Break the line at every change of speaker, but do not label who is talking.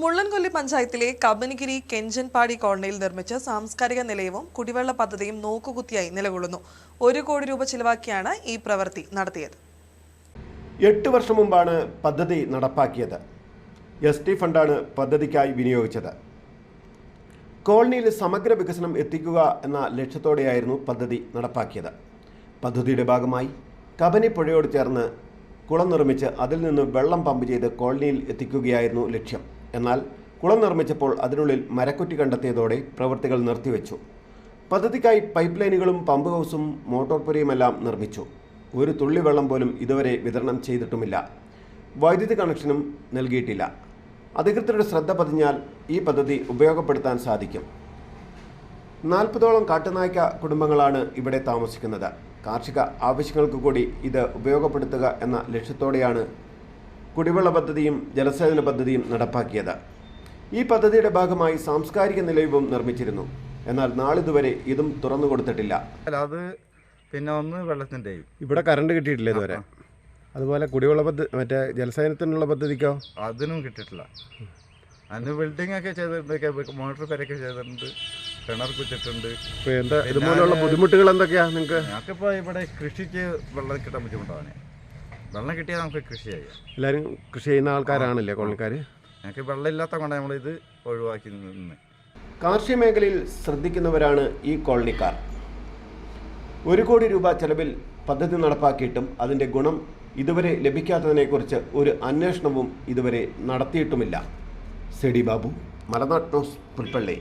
മുള്ളൻകൊല്ലി പഞ്ചായത്തിലെ കബനിഗിരി കെഞ്ചൻപാടി കോളനിയിൽ നിർമ്മിച്ച സാംസ്കാരിക നിലയവും കുടിവെള്ള പദ്ധതിയും നോക്കുകുത്തിയായി നിലകൊള്ളുന്നു. ഒരു കോടി രൂപ ചിലവാക്കിയാണ് ഈ പ്രവൃത്തി നടത്തിയത്.
എട്ട് വർഷം മുമ്പാണ് പദ്ധതി നടപ്പാക്കിയത്. എസ് ടി ഫണ്ടാണ് പദ്ധതിക്കായി വിനിയോഗിച്ചത്. കോളനിയിൽ സമഗ്ര വികസനം എത്തിക്കുക എന്ന ലക്ഷ്യത്തോടെയായിരുന്നു പദ്ധതി നടപ്പാക്കിയത്. പദ്ധതിയുടെ ഭാഗമായി കബനി പുഴയോട് ചേർന്ന് കുളം നിർമ്മിച്ച് അതിൽ നിന്ന് വെള്ളം പമ്പ് ചെയ്ത് കോളനിയിൽ എത്തിക്കുകയായിരുന്നു ലക്ഷ്യം. എന്നാൽ കുളം നിർമ്മിച്ചപ്പോൾ അതിനുള്ളിൽ മരക്കുറ്റി കണ്ടെത്തിയതോടെ പ്രവൃത്തികൾ നിർത്തിവെച്ചു. പദ്ധതിക്കായി പൈപ്പ് ലൈനുകളും പമ്പ് ഹൗസും മോട്ടോർ പുരയുമെല്ലാം നിർമ്മിച്ചു. ഒരു തുള്ളി വെള്ളം പോലും ഇതുവരെ വിതരണം ചെയ്തിട്ടുമില്ല. വൈദ്യുതി കണക്ഷനും നൽകിയിട്ടില്ല. അധികൃതരുടെ ശ്രദ്ധ പതിഞ്ഞാൽ ഈ പദ്ധതി ഉപയോഗപ്പെടുത്താൻ സാധിക്കും. നാൽപ്പതോളം കാട്ടുനായ്ക്ക കുടുംബങ്ങളാണ് ഇവിടെ താമസിക്കുന്നത്. കാർഷിക ആവശ്യങ്ങൾക്ക് കൂടി ഇത് ഉപയോഗപ്പെടുത്തുക എന്ന ലക്ഷ്യത്തോടെയാണ് കുടിവെള്ള പദ്ധതിയും ജലസേചന പദ്ധതിയും നടപ്പാക്കിയത്. ഈ പദ്ധതിയുടെ ഭാഗമായി സാംസ്കാരിക നിലയവും നിർമ്മിച്ചിരുന്നു. എന്നാൽ നാളിതുവരെ ഇതും തുറന്നു കൊടുത്തിട്ടില്ല.
അല്ല അത് പിന്നെ ഒന്ന് വെള്ളത്തിന്റെയും
ഇവിടെ കറണ്ട് കിട്ടിയിട്ടില്ല ഇതുവരെ. അതുപോലെ കുടിവെള്ള പദ്ധതി മറ്റേ ജലസേചനത്തിനുള്ള പദ്ധതിക്കോ?
അതിനും കിട്ടിയിട്ടില്ല. അതിന് ബിൽഡിംഗ് ഒക്കെ ചെയ്തിട്ടുണ്ട് മോട്ടോർ പേരൊക്കെ ചെയ്തിട്ടുണ്ട്. കിണർ കുറ്റിട്ടുണ്ട്
ഇതുപോലെയുള്ള എന്താ ഇതുപോലുള്ള ബുദ്ധിമുട്ടുകൾ എന്തൊക്കെയാ നിങ്ങൾക്ക്
ഞങ്ങൾക്കിപ്പോൾ ഇവിടെ കൃഷിക്ക് വെള്ളം കിട്ടാൻ ബുദ്ധിമുട്ടാണ്. വെള്ളം കിട്ടിയാൽ നമുക്ക് കൃഷി ചെയ്യാം.
എല്ലാവരും കൃഷി ചെയ്യുന്ന ആൾക്കാരാണല്ലേ കോളനിക്കാർ
ഞങ്ങൾക്ക് വെള്ളമില്ലാത്ത കൊണ്ടാണ് നമ്മളിത് ഒഴിവാക്കി നിന്ന്.
കാർഷിക മേഖലയിൽ ശ്രദ്ധിക്കുന്നവരാണ് ഈ കോളനിക്കാർ. ഒരു കോടി രൂപ ചെലവിൽ പദ്ധതി നടപ്പാക്കിയിട്ടും അതിന്റെ ഗുണം ഇതുവരെ ലഭിക്കാത്തതിനെക്കുറിച്ച് ഒരു അന്വേഷണവും ഇതുവരെ നടത്തിയിട്ടുമില്ല. സെഡി ബാബു മലനാട് ന്യൂസ് പുൽപ്പള്ളി.